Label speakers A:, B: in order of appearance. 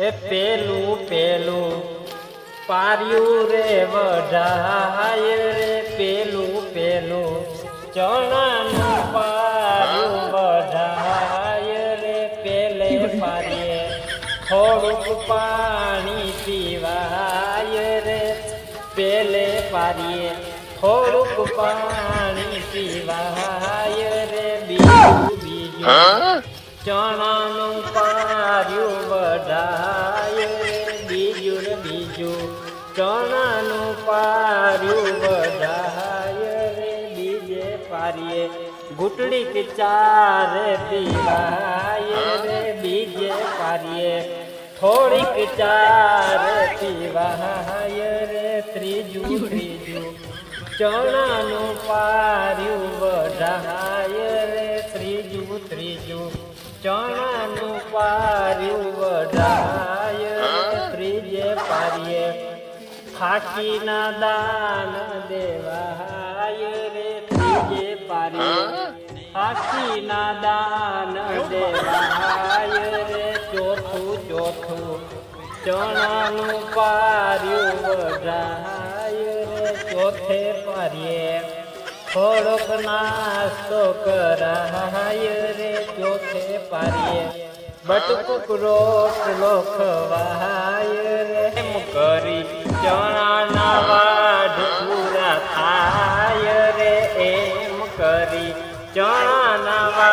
A: એ પેલું પેલું પાર્યું રે વઢાય રે પેલું પેલું ચણાનું પાર્યું વઢાય રે પેલે પારીએ થોડુંક પાણી પીવાય રે પેલે પારીએ થોડુંક પાણી પીવાય રે બીજું બીજું ચણાનું પાર્યું બીજું ચણાનું પાર્યું વઢાય રે, બીજે પારીએ ઘૂંટડી ચારે પીવાય રે, બીજે પારીએ થોડીક ચારે પીવાય રે, ત્રીજું ત્રીજું ચણાનું પાર્યું વઢાય રે, ત્રીજું ત્રીજું ચણાનું પાર્યું વઢાય રે પારીએ ખાકીના દાન દેવાય રે. તીજે પારીએ ખાકીના દાન દેવાય રે. ચોથું ચોથું ચણાનું પાર્યું વઢાય રે. ચોથે પારીએ થોડોક નાસ્તો કરાય રે. ચોથે પારીએ બટકુક રોટલો ખવાય জানাবা